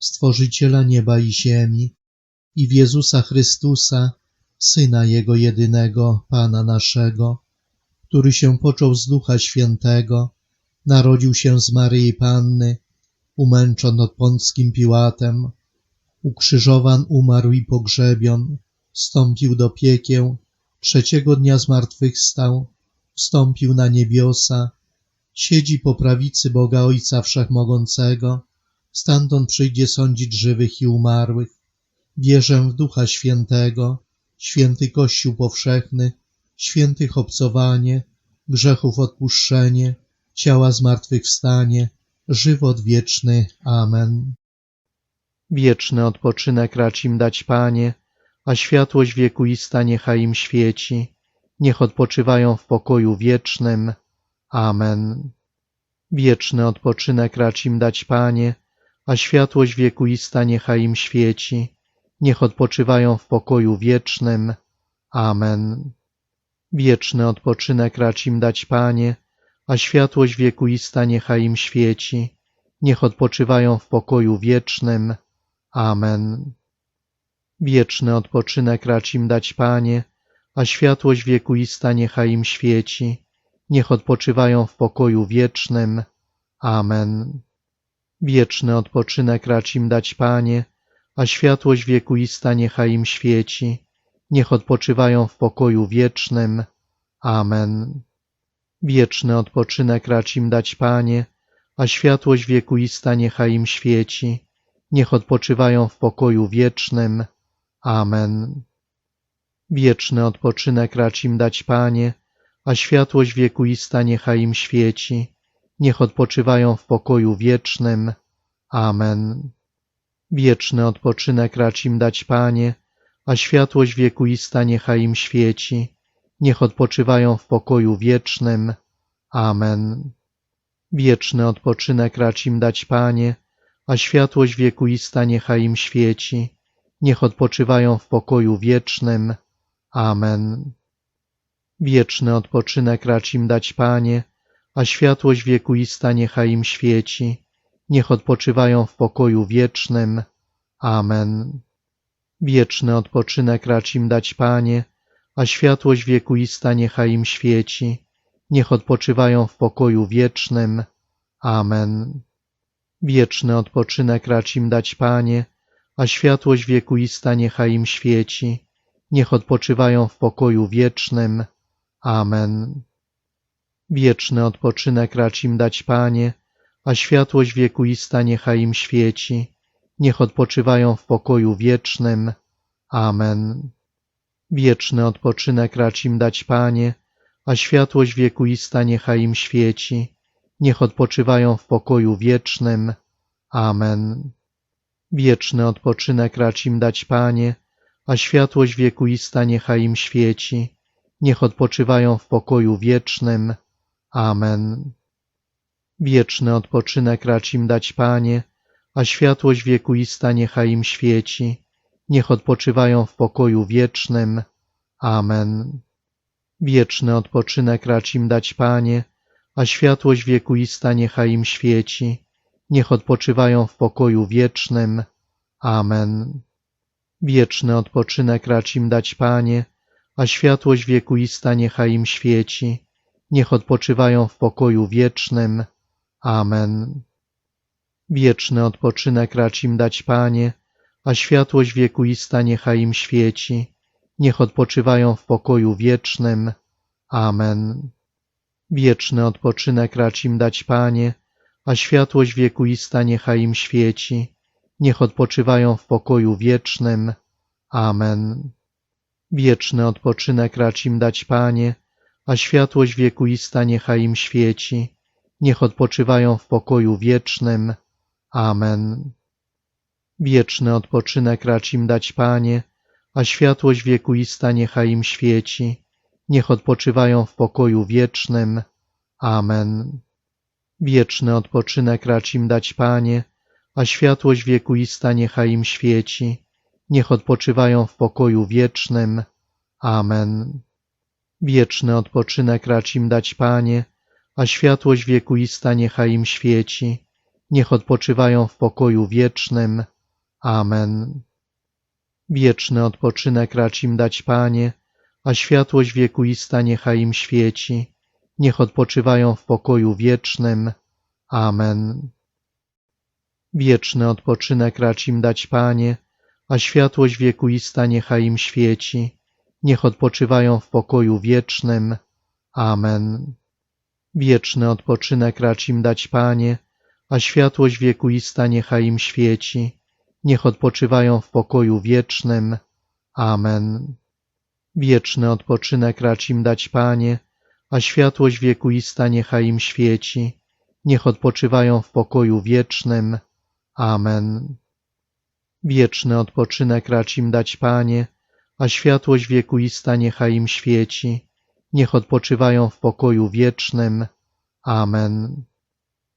Stworzyciela nieba i ziemi i w Jezusa Chrystusa, Syna Jego jedynego, Pana naszego, który się począł z Ducha Świętego, narodził się z Maryi Panny, umęczon od Pąckim Piłatem, ukrzyżowan, umarł i pogrzebion, wstąpił do piekieł, trzeciego dnia zmartwychwstał, wstąpił na niebiosa, siedzi po prawicy Boga Ojca Wszechmogącego, stamtąd przyjdzie sądzić żywych i umarłych. Wierzę w Ducha Świętego, święty Kościół powszechny, świętych obcowanie, grzechów odpuszczenie, ciała zmartwychwstanie, żywot wieczny. Amen. Wieczny odpoczynek racz im dać, Panie, a światłość wiekuista niechaj im świeci. Niech odpoczywają w pokoju wiecznym. Amen. Wieczny odpoczynek racz im dać, Panie, a światłość wiekuista niechaj im świeci. Niech odpoczywają w pokoju wiecznym. Amen. Wieczny odpoczynek racz im dać, Panie, a światłość wiekuista niechaj im świeci. Niech odpoczywają w pokoju wiecznym. Amen. Wieczny odpoczynek racz im dać, Panie, a światłość wiekuista niechaj im świeci. Niech odpoczywają w pokoju wiecznym. Amen. Wieczny odpoczynek racz im dać, Panie, a światłość wiekuista niechaj im świeci. Niech odpoczywają w pokoju wiecznym. Amen. Wieczny odpoczynek racz im dać, Panie, a światłość wiekuista niechaj im świeci. Niech odpoczywają w pokoju wiecznym. Amen. Wieczny odpoczynek racz im dać, Panie, a światłość wiekuista niechaj im świeci. Niech odpoczywają w pokoju wiecznym. Amen. Wieczny odpoczynek racz im dać, Panie, a światłość wiekuista niechaj im świeci. Niech odpoczywają w pokoju wiecznym. Amen. Wieczny odpoczynek racz im dać, Panie, a światłość wiekuista niechaj im świeci. Niech odpoczywają w pokoju wiecznym. Amen. Wieczny odpoczynek racz im dać, Panie, a światłość wiekuista niechaj im świeci. Niech odpoczywają w pokoju wiecznym. Amen. Wieczny odpoczynek racz im dać, Panie, a światłość wiekuista niechaj im świeci. Niech odpoczywają w pokoju wiecznym. Amen. Wieczny odpoczynek racz im dać, Panie, a światłość wiekuista niechaj im świeci. Niech odpoczywają w pokoju wiecznym. Amen. Wieczny odpoczynek racz im dać, Panie, a światłość wiekuista niechaj im świeci. Niech odpoczywają w pokoju wiecznym. Amen. Wieczny odpoczynek racz im dać, Panie, a światłość wiekuista niechaj im świeci. Niech odpoczywają w pokoju wiecznym. Amen. Wieczny odpoczynek racz im dać, Panie, a światłość wiekuista niechaj im świeci. Niech odpoczywają w pokoju wiecznym. Amen. Wieczny odpoczynek racz im dać, Panie, a światłość wiekuista niechaj im świeci. Niech odpoczywają w pokoju wiecznym. Amen. Wieczny odpoczynek racz im dać, Panie, a światłość wiekuista niechaj im świeci. Niech odpoczywają w pokoju wiecznym. Amen. Wieczny odpoczynek racz im dać, Panie, a światłość wiekuista niechaj im świeci. Niech odpoczywają w pokoju wiecznym. Amen. Wieczny odpoczynek racz im dać, Panie, a światłość wiekuista niechaj im świeci. Niech odpoczywają w pokoju wiecznym. Amen. Wieczny odpoczynek racz im dać, Panie, a światłość wiekuista niechaj im świeci. Niech odpoczywają w pokoju wiecznym. Amen. Wieczny odpoczynek racz im dać, Panie, a światłość wiekuista niechaj im świeci. Niech odpoczywają w pokoju wiecznym. Amen. Wieczny odpoczynek racz im dać, Panie, a światłość wiekuista niechaj im świeci. Niech odpoczywają w pokoju wiecznym. Amen. Wieczny odpoczynek racz im dać, Panie, a światłość wiekuista niechaj im świeci. Niech odpoczywają w pokoju wiecznym. Amen. Wieczny odpoczynek racz im dać, Panie, a światłość wiekuista niechaj im świeci. Niech odpoczywają w pokoju wiecznym. Amen. Wieczny odpoczynek racz im dać, Panie, a światłość wiekuista niechaj im świeci. Niech odpoczywają w pokoju wiecznym. Amen. Wieczny odpoczynek racz im dać, Panie, a światłość wiekuista niechaj im świeci. Niech odpoczywają w pokoju wiecznym. Amen. Wieczny odpoczynek racz im dać, Panie, a światłość wiekuista niechaj im świeci. Niech odpoczywają w pokoju wiecznym. Amen. Wieczny odpoczynek racz im dać, Panie, a światłość wiekuista niechaj im świeci. Niech odpoczywają w pokoju wiecznym. Amen. Wieczny odpoczynek racz im dać, Panie, a światłość wiekuista niechaj im świeci. Niech odpoczywają w pokoju wiecznym. Amen.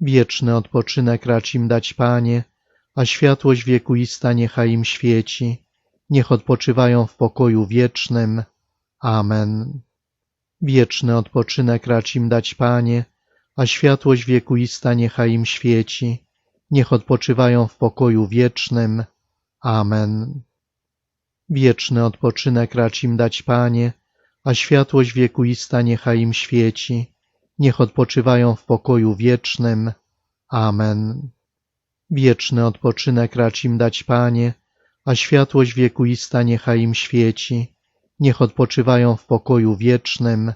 Wieczny odpoczynek racz im dać, Panie, a światłość wiekuista niechaj im świeci. Niech odpoczywają w pokoju wiecznym. Amen. Wieczny odpoczynek racz im dać, Panie, a światłość wiekuista niechaj im świeci. Niech odpoczywają w pokoju wiecznym. Amen. Wieczny odpoczynek racz im dać, Panie, a światłość wiekuista niechaj im świeci. Niech odpoczywają w pokoju wiecznym. Amen. Wieczny odpoczynek racz im dać, Panie, a światłość wiekuista niechaj im świeci. Niech odpoczywają w pokoju wiecznym.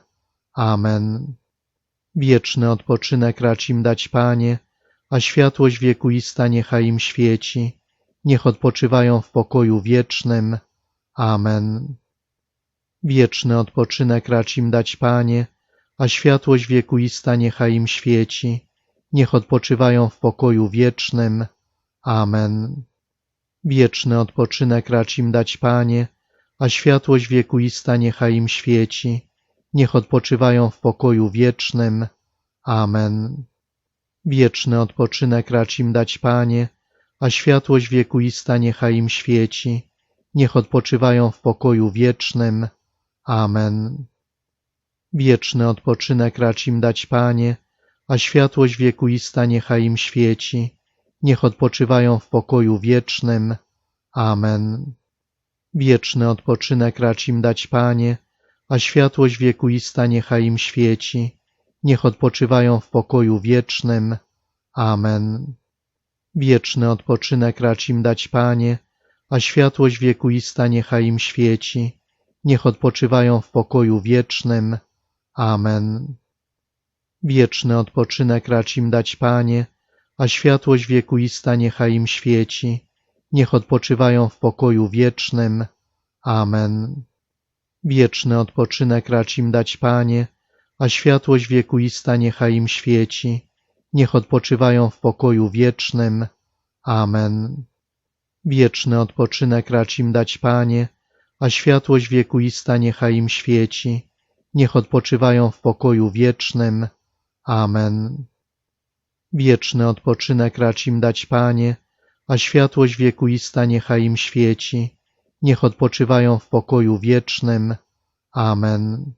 Amen. Wieczny odpoczynek racz im dać, Panie, a światłość wiekuista niechaj im świeci. Niech odpoczywają w pokoju wiecznym. Amen. Wieczny odpoczynek racz im dać, Panie, a światłość wiekuista niechaj im świeci. Niech odpoczywają w pokoju wiecznym. Amen. Wieczny odpoczynek racz im dać, Panie, a światłość wiekuista niechaj im świeci. Niech odpoczywają w pokoju wiecznym. Amen. Wieczny odpoczynek racz im dać, Panie, a światłość wiekuista niechaj im świeci. Niech odpoczywają w pokoju wiecznym. Amen. Wieczny odpoczynek racz im dać, Panie, a światłość wiekuista niechaj im świeci. Niech odpoczywają w pokoju wiecznym. Amen. Wieczny odpoczynek racz im dać, Panie, a światłość wiekuista niechaj im świeci. Niech odpoczywają w pokoju wiecznym. Amen. Wieczny odpoczynek racz im dać, Panie, a światłość wiekuista niechaj im świeci. Niech odpoczywają w pokoju wiecznym. Amen. Wieczny odpoczynek racz im dać, Panie, a światłość wiekuista niechaj im świeci. Niech odpoczywają w pokoju wiecznym. Amen. Wieczny odpoczynek racz im dać, Panie, a światłość wiekuista niechaj im świeci. Niech odpoczywają w pokoju wiecznym. Amen. Wieczny odpoczynek racz im dać, Panie, a światłość wiekuista niechaj im świeci. Niech odpoczywają w pokoju wiecznym. Amen. Wieczny odpoczynek racz im dać, Panie, a światłość wiekuista niechaj im świeci. Niech odpoczywają w pokoju wiecznym. Amen.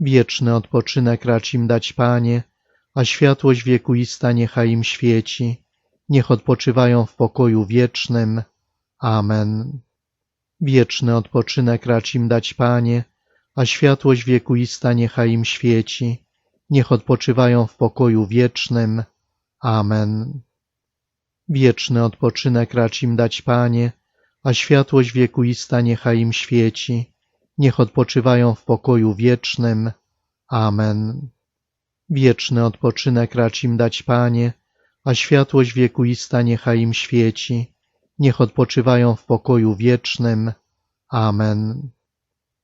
Wieczny odpoczynek racz im dać, Panie, a światłość wiekuista niechaj im świeci. Niech odpoczywają w pokoju wiecznym. Amen. Wieczny odpoczynek racz im dać, Panie, a światłość wiekuista niechaj im świeci. Niech odpoczywają w pokoju wiecznym. Amen. Wieczny odpoczynek racz im dać, Panie, a światłość wiekuista niechaj im świeci. Niech odpoczywają w pokoju wiecznym. Amen. Wieczny odpoczynek racz im dać, Panie, a światłość wiekuista niechaj im świeci. Niech odpoczywają w pokoju wiecznym. Amen.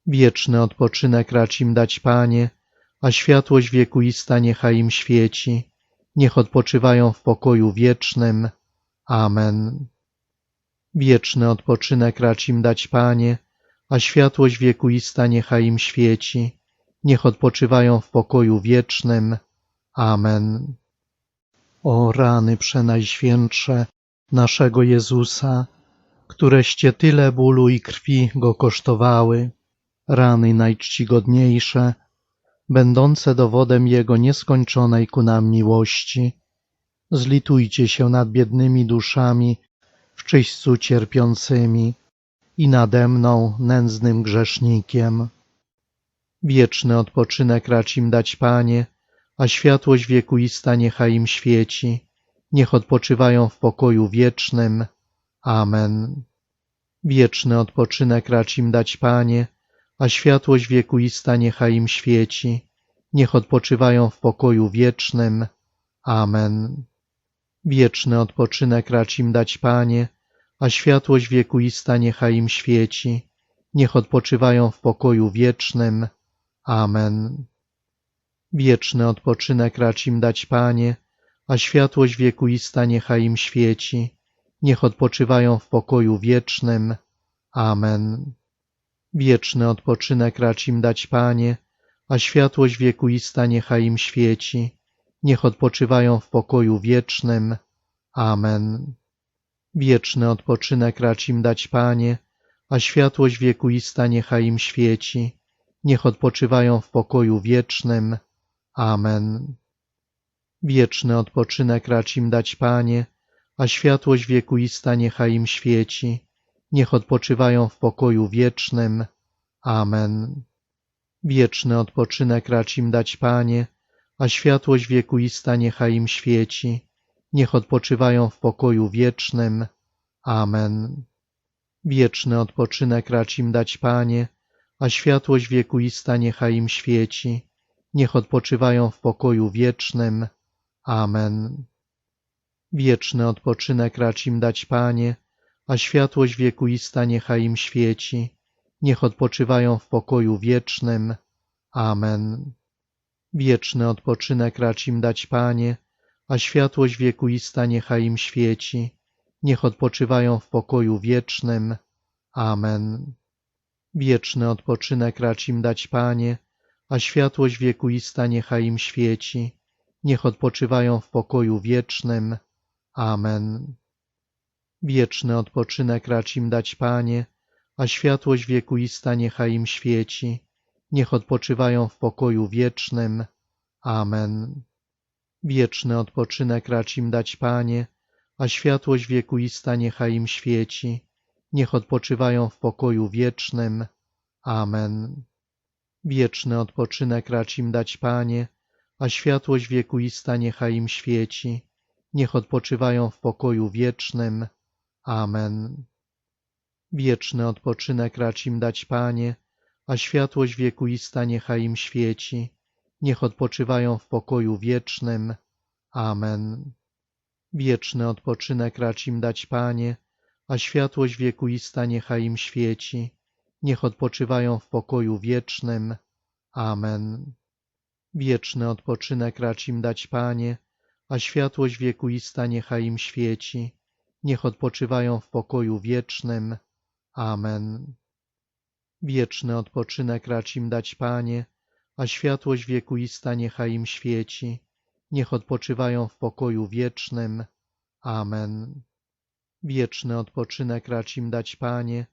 Wieczny odpoczynek racz im dać, Panie, a światłość wiekuista niechaj im świeci. Niech odpoczywają w pokoju wiecznym. Amen. Wieczny odpoczynek racz im dać, Panie, a światłość wiekuista niechaj im świeci. Niech odpoczywają w pokoju wiecznym. Amen. O rany przenajświętsze naszego Jezusa, któreście tyle bólu i krwi Go kosztowały, rany najczcigodniejsze, będące dowodem Jego nieskończonej ku nam miłości. Zlitujcie się nad biednymi duszami w czyśćcu cierpiącymi i nade mną, nędznym grzesznikiem. Wieczny odpoczynek racz im dać, Panie, a światłość wiekuista niechaj im świeci. Niech odpoczywają w pokoju wiecznym. Amen. Wieczny odpoczynek racz im dać, Panie, a światłość wiekuista niechaj im świeci. Niech odpoczywają w pokoju wiecznym. Amen. Wieczny odpoczynek racz im dać, Panie, a światłość wiekuista niechaj im świeci. Niech odpoczywają w pokoju wiecznym. Amen. Wieczny odpoczynek racz im dać, Panie, a światłość wiekuista niechaj im świeci. Niech odpoczywają w pokoju wiecznym. Amen. Wieczny odpoczynek racz im dać, Panie, a światłość wiekuista niechaj im świeci. Niech odpoczywają w pokoju wiecznym. Amen. Wieczny odpoczynek racz im dać, Panie, a światłość wiekuista niechaj im świeci. Niech odpoczywają w pokoju wiecznym. Amen. Wieczny odpoczynek racz im dać, Panie, a światłość wiekuista niechaj im świeci. Niech odpoczywają w pokoju wiecznym. Amen. Wieczny odpoczynek racz im dać, Panie, a światłość wiekuista niechaj im świeci. Niech odpoczywają w pokoju wiecznym. Amen. Wieczny odpoczynek racz im dać, Panie, a światłość wiekuista niechaj im świeci. Niech odpoczywają w pokoju wiecznym. Amen. Wieczny odpoczynek racz im dać, Panie, a światłość wiekuista niechaj im świeci. Niech odpoczywają w pokoju wiecznym. Amen. Wieczny odpoczynek racz im dać, Panie, a światłość wiekuista niechaj im świeci. Niech odpoczywają w pokoju wiecznym. Amen. Wieczny odpoczynek racz im dać, Panie, a światłość wiekuista niechaj im świeci. Niech odpoczywają w pokoju wiecznym. Amen. Wieczny odpoczynek racz im dać, Panie, a światłość wiekuista niechaj im świeci. Niech odpoczywają w pokoju wiecznym. Amen. Wieczny odpoczynek racz im dać, Panie, a światłość wiekuista niechaj im świeci. Niech odpoczywają w pokoju wiecznym. Amen. Wieczny odpoczynek racz im dać, Panie, a światłość wiekuista niechaj im świeci. Niech odpoczywają w pokoju wiecznym. Amen. Wieczny odpoczynek racz im dać, Panie, a światłość wiekuista niechaj im świeci. Niech odpoczywają w pokoju wiecznym. Amen. Wieczny odpoczynek racz im dać, Panie, a światłość wiekuista niechaj im świeci. Niech odpoczywają w pokoju wiecznym. Amen. Wieczny odpoczynek racz im dać, Panie, a światłość wiekuista niechaj im świeci. Niech odpoczywają w pokoju wiecznym. Amen. Wieczny odpoczynek racz im dać, Panie, a światłość wiekuista niechaj im świeci. Niech odpoczywają w pokoju wiecznym. Amen. Wieczny odpoczynek racz im dać, Panie,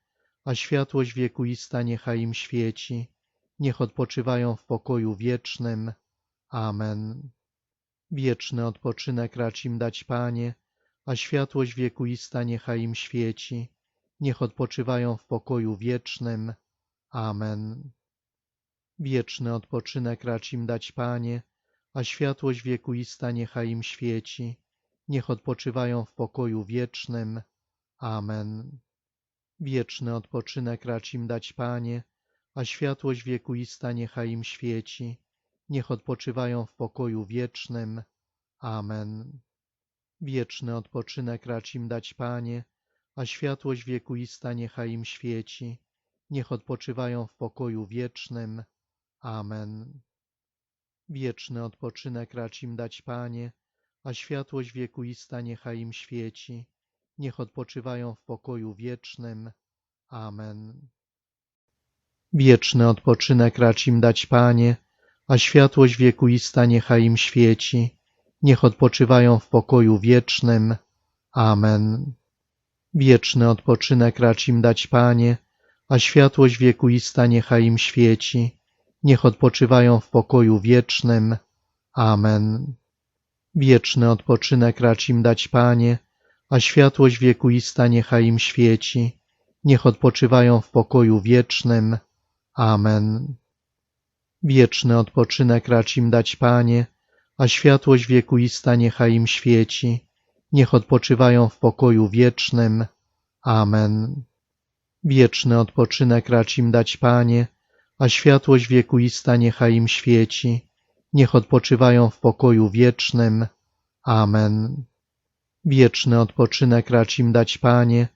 a światłość wiekuista niechaj im świeci. Niech odpoczywają w pokoju wiecznym. Amen. Wieczny odpoczynek racz im dać, Panie, a światłość wiekuista niechaj im świeci. Niech odpoczywają w pokoju wiecznym. Amen. Wieczny odpoczynek racz im dać, Panie, a światłość wiekuista niechaj im świeci. Niech odpoczywają w pokoju wiecznym. Amen. Wieczny odpoczynek racz im dać, Panie, a światłość wiekuista niechaj im świeci. Niech odpoczywają w pokoju wiecznym. Amen. Wieczny odpoczynek racz im dać, Panie, a światłość wiekuista niechaj im świeci. Niech odpoczywają w pokoju wiecznym. Amen. Wieczny odpoczynek racz im dać, Panie, a światłość wiekuista niechaj im świeci. Niech odpoczywają w pokoju wiecznym. Amen. Wieczny odpoczynek racz im dać, Panie, a światłość wiekuista niechaj im świeci. Niech odpoczywają w pokoju wiecznym. Amen. Wieczny odpoczynek racz im dać, Panie, a światłość wiekuista niechaj im świeci. Niech odpoczywają w pokoju wiecznym. Amen. Wieczny odpoczynek racz im dać, Panie, a światłość wiekuista niechaj im świeci. Niech odpoczywają w pokoju wiecznym. Amen. Wieczny odpoczynek racz im dać, Panie, a światłość wiekuista niechaj im świeci. Niech odpoczywają w pokoju wiecznym. Amen. Wieczny odpoczynek racz im dać, Panie, a światłość wiekuista niechaj im świeci. Niech odpoczywają w pokoju wiecznym. Amen. Wieczny odpoczynek racz im dać, Panie,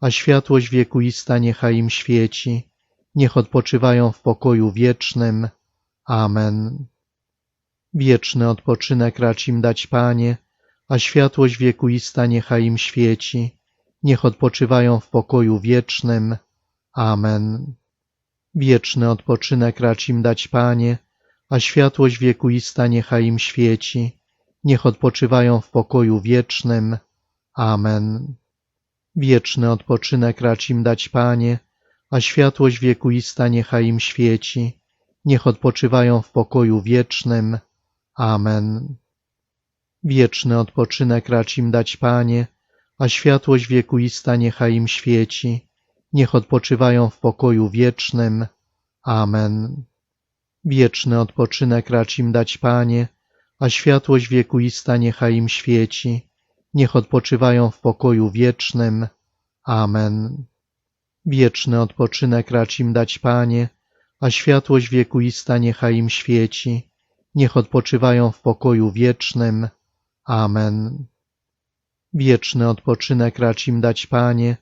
a światłość wiekuista niechaj im świeci. Niech odpoczywają w pokoju wiecznym. Amen. Wieczny odpoczynek racz im dać, Panie, a światłość wiekuista niechaj im świeci. Niech odpoczywają w pokoju wiecznym. Amen. Wieczny odpoczynek racz im dać, Panie, a światłość wiekuista niechaj im świeci. Niech odpoczywają w pokoju wiecznym. Amen. Wieczny odpoczynek racz im dać, Panie, a światłość wiekuista niechaj im świeci. Niech odpoczywają w pokoju wiecznym. Amen. Wieczny odpoczynek racz im dać, Panie, a światłość wiekuista niechaj im świeci. Niech odpoczywają w pokoju wiecznym. Amen. Wieczny odpoczynek racz im dać, Panie, a światłość wiekuista niechaj im świeci. Niech odpoczywają w pokoju wiecznym. Amen. Wieczny odpoczynek racz im dać, Panie, a światłość wiekuista niechaj im świeci. Niech odpoczywają w pokoju wiecznym. Amen. Wieczny odpoczynek racz im dać, Panie,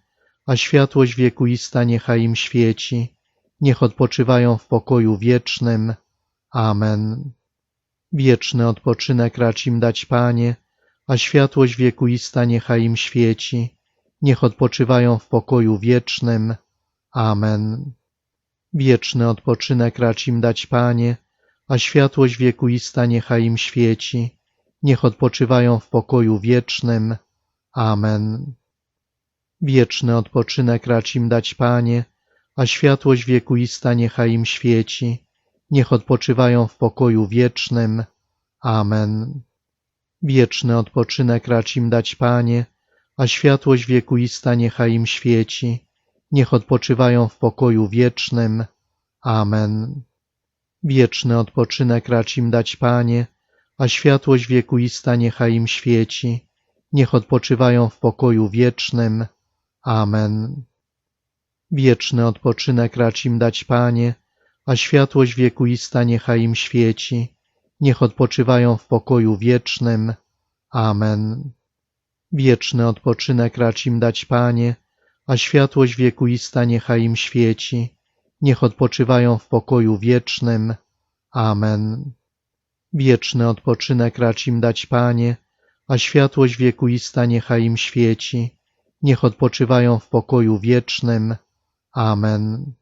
a światłość wiekuista niechaj im świeci. Niech odpoczywają w pokoju wiecznym. Amen. Wieczny odpoczynek racz im dać, Panie, a światłość wiekuista niechaj im świeci. Niech odpoczywają w pokoju wiecznym. Amen. Wieczny odpoczynek racz im dać, Panie, a światłość wiekuista niechaj im świeci. Niech odpoczywają w pokoju wiecznym. Amen. Wieczny odpoczynek racz im dać, Panie, a światłość wiekuista niechaj im świeci. Niech odpoczywają w pokoju wiecznym. Amen. Wieczny odpoczynek racz im dać, Panie, a światłość wiekuista niechaj im świeci. Niech odpoczywają w pokoju wiecznym. Amen. Wieczny odpoczynek racz im dać, Panie, a światłość wiekuista niechaj im świeci. Niech odpoczywają w pokoju wiecznym. Amen. Wieczny odpoczynek racz im dać, Panie, a światłość wiekuista niechaj im świeci. Niech odpoczywają w pokoju wiecznym. Amen. Wieczny odpoczynek racz im dać, Panie, a światłość wiekuista niechaj im świeci. Niech odpoczywają w pokoju wiecznym. Amen. Wieczny odpoczynek racz im dać, Panie, a światłość wiekuista niechaj im świeci. Niech odpoczywają w pokoju wiecznym. Amen.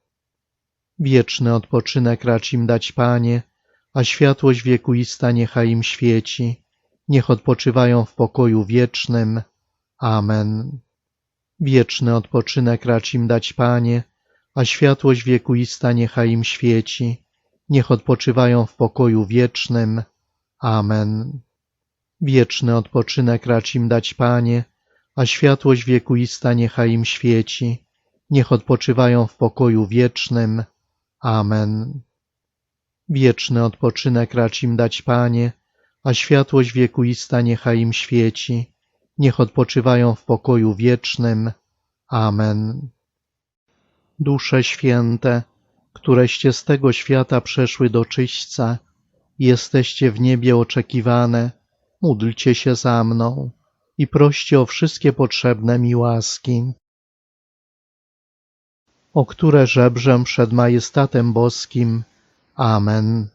Wieczny odpoczynek racz im dać, Panie, a światłość wiekuista niechaj im świeci. Niech odpoczywają w pokoju wiecznym. Amen. Wieczny odpoczynek racz im dać, Panie, a światłość wiekuista niechaj im świeci. Niech odpoczywają w pokoju wiecznym. Amen. Wieczny odpoczynek racz im dać, Panie, a światłość wiekuista niechaj im świeci. Niech odpoczywają w pokoju wiecznym. Amen. Wieczny odpoczynek racz im dać, Panie, a światłość wiekuista niechaj im świeci. Niech odpoczywają w pokoju wiecznym. Amen. Dusze święte, któreście z tego świata przeszły do czyśćca, jesteście w niebie oczekiwane, módlcie się za mną i proście o wszystkie potrzebne mi łaski, o które żebrzę przed majestatem boskim. Amen.